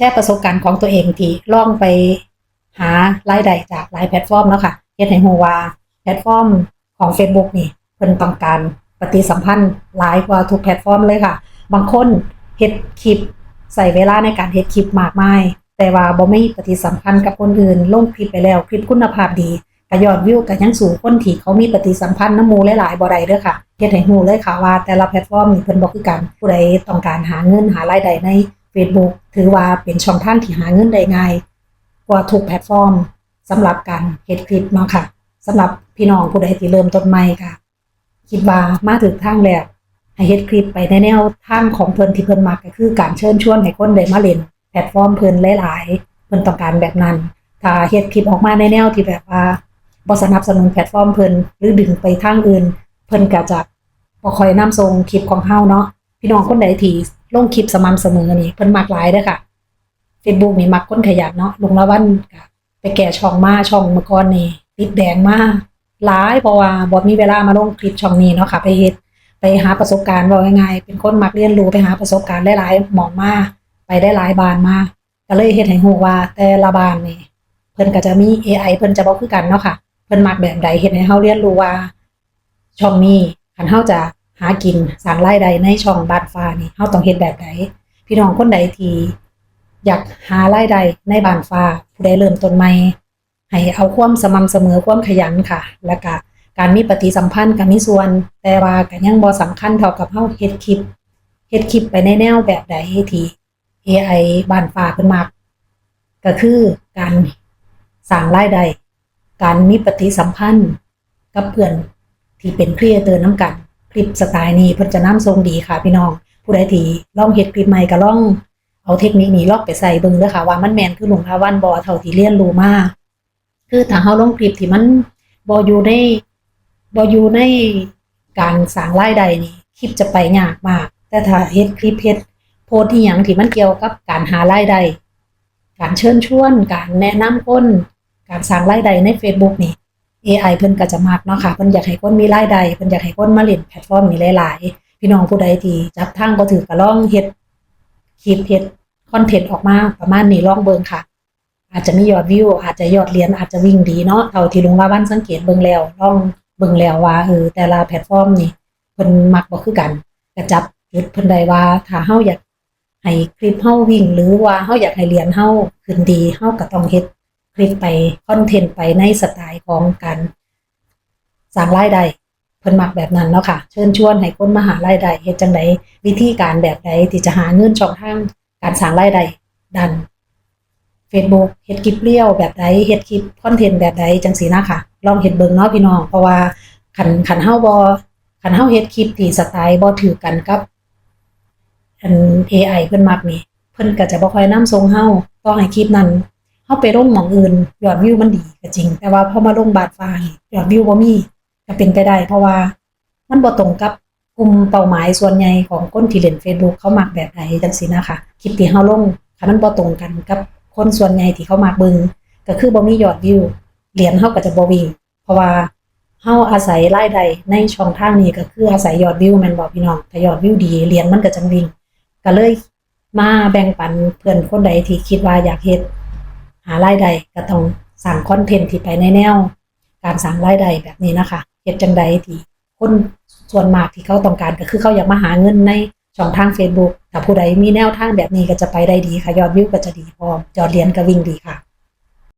ชร์ประสบการณ์ของตัวเองที่ลองไปหารายได้จากหลายแพลตฟอร์มแล้วค่ะเฮ็ดให้ฮู้ว่าแพลตฟอร์มของ Facebook นี่เพิ่นต้องการปฏิสัมพันธ์หลายกว่าทุกแพลตฟอร์มเลยค่ะ บางคนเฮ็ดคลิปใส่เวลาในการเฮ็ดคลิปมากมาย แต่ว่าบ่มีปฏิสัมพันธ์กับคนอื่น ลงคลิปไปแล้วคลิปคุณภาพดีก็ยอดวิวก็ยังสูงคนที่เขามีปฏิสัมพันธ์น้ำมู่หลายๆบ่ได้เด้อค่ะเฮ็ดให้ฮู้เลยค่ะว่าแต่ละแพลตฟอร์มนี่เพิ่นบ่คือกันผู้ใดต้องการหาเงินหารายได้ใน Facebook ถือว่าเป็นช่องทางที่หาเงินได้ง่าย กว่าทุกแพลตฟอร์มสำหรับการเฮ็ดคลิปเนาะค่ะสำหรับพี่น้องผู้ใดที่เริ่มต้นใหม่ค่ะ คิดว่ามาถึงทางแล้วให้เฮ็ดคลิปไปในแนวทางของเพิ่นที่เพิ่นมักก็คือการเชิญชวนให้คนได้มาเล่นแพลตฟอร์มเพิ่นหลายๆเพิ่นต้องการแบบนั้น ถ้าเฮ็ดคลิปออกมาในแนวที่แบบว่าบ่สนับสนุนแพลตฟอร์มเพิ่นหรือดึงไปทางอื่น เพิ่นก็จะบ่ค่อยนำส่งคลิปของเฮาเนาะพี่น้องคนใดที่ ลงคลิปสม่ำเสมอนี่เพิ่นมักหลายเด้อค่ะ Facebook นี่มักคนขยันเนาะลุงละวันก็ไปแก่ช่องมาช่องเมื่อก่อนนี่ติดแดงมากหลายเพราะว่าบ่มีเวลามาลงคลิปช่องนี้เนาะค่ะ ไปเฮ็ดไปหาประสบการณ์ว่าง่ายๆเป็นคนมักเรียนรู้ไปหาประสบการณ์หลายๆหมองมาไปได้หลายบานมาก็เลยเฮ็ดให้ฮู้ว่าแต่ละบานนี่เพิ่นก็จะมี AI เพิ่นจะบ่คือกันเนาะค่ะ เพิ่นมักแบบใดเฮ็ดให้เฮาเรียนรู้ว่าช่องนี้คันเฮาจะ หากินสร้างรายได้ในช่องบานฟ้านี่เฮาต้องเฮ็ดแบบใดพี่น้องคนใดที่อยากหารายได้ในบานฟ้าผู้ใดเริ่มต้นใหม่ให้เอาความสม่ำเสมอความขยันค่ะ แล้วก็การมีปฏิสัมพันธ์ก็มีส่วน แต่ว่าก็ยังบ่สำคัญเท่ากับเฮาเฮ็ดคลิปเฮ็ดคลิปไปในแนวแบบใดที่ AI บานฟ้าเพิ่นมักก็คือการสร้างรายได้การมีปฏิสัมพันธ์กับเพื่อนที่เป็นครีเอเตอร์น้ำกัน คลิปสไตล์นี้เพิ่นจะนำทรงดีค่ะ พี่น้อง ผู้ใดที่ลองเฮ็ดคลิปใหม่ก็ลองเอาเทคนิคนี้ลองไปใส่เบิ่งเด้อค่ะว่ามันแม่นคือหลวงทาวันบ่เท่าที่เรียนรู้มาคือถ้าเฮาลงคลิปที่มันบ่อยู่ในบ่อยู่ในการสร้างรายได้นี่คลิปจะไปยากมาก แต่ถ้าเฮ็ดคลิปเฮ็ดโพสต์ที่หยังที่มันเกี่ยวกับการหารายได้การเชิญชวน การแนะนำคน การสร้างรายได้ใน Facebook นี่ AI เพิ่นก็จะมักเนาะค่ะ เพิ่นอยากให้คนมีรายได้เพิ่นอยากให้คนมาเล่นแพลตฟอร์มนี้หลาย ๆ พี่น้องผู้ใดที่จับทางบ่ถือก็ลองเฮ็ดคลิปเฮ็ดคอนเทนต์ออกมาประมาณนี้ลองเบิ่งค่ะ อาจจะมียอดวิว อาจจะยอดเหรียญอาจจะวิ่งดีเนาะเท่าที่ลุงลาวันสังเกตเบิ่งแล้วลองเบิ่งแล้วว่าเออแต่ละแพลตฟอร์มนี่เพิ่นมักบ่คือกันก็จับจุดเพิ่นได้ว่าถ้าเฮาอยากให้คลิปเฮาวิ่งหรือว่าเฮาอยากให้เหรียญเฮาขึ้นดีเฮาก็ต้องเฮ็ด ลิปไปคอนเทนต์ไปในสไตล์ของการสร้างรายได้เพิ่นมักแบบนั้นเนาะค่ะ เชิญชวนให้คนมาหารายได้เฮ็ดจังไดวิธีการแบบใดที่จะหาเงินช่องทางการสร้างรายได้ดัน Facebook เฮ็ดคลิปเลี้ยวแบบใดเฮ็ดคลิปคอนเทนต์แบบใดจังซี่นะค่ะ ลองเฮ็ดเบิ่งเนาะพี่น้องเพราะว่าคันคันเฮาบ่คันเฮาเฮ็ดคลิปที่สไตล์บ่ถือกันกับอัน AI เพิ่นมักนี่เพิ่นก็จะบ่ค่อยนำส่งเฮาต้องให้คลิปนั้น เฮาไปลงหมองอื่นยอดวิวมันดีก็จริง แต่ว่าพอมาลงบาดฟ้ายอดวิวบ่มีก็เป็นไปได้ เพราะว่ามันบ่ตรงกับกลุ่มเป้าหมายส่วนใหญ่ของคนที่เล่น Facebook เขามักแบบใดจังซี่นะคะคลิปที่เฮาลงคันมันบ่ตรงกันกับคนส่วนใหญ่ที่เขามักเบิ่งก็คือบ่มียอดวิวเหรียญเฮาก็จะบ่วิ่งเพราะว่าเฮาอาศัยรายได้ในช่องทางนี้ก็คืออาศัยยอดวิวแม่นบ่พี่น้องถ้ายอดวิวดีเหรียญมันก็จะวิ่งก็เลยมาแบ่งปันเพื่อนคนใดที่คิดว่าอยากเฮ็ดารายได้ก็ต้องสร้างคอนเทนต์ที่ไปในแนว การสร้างรายได้แบบนี้นะคะเฮ็ดจังใดที่คนส่วนมากที่เขาต้องการก็คือเขาอยากมาหาเงินในช่องทาง Facebook ถ้าผู้ใดมีแนวทางแบบนี้ก็จะไปได้ดีค่ะ ยอดวิวก็จะดีพร้อมยอดเรียนก็วิ่งดีค่ะ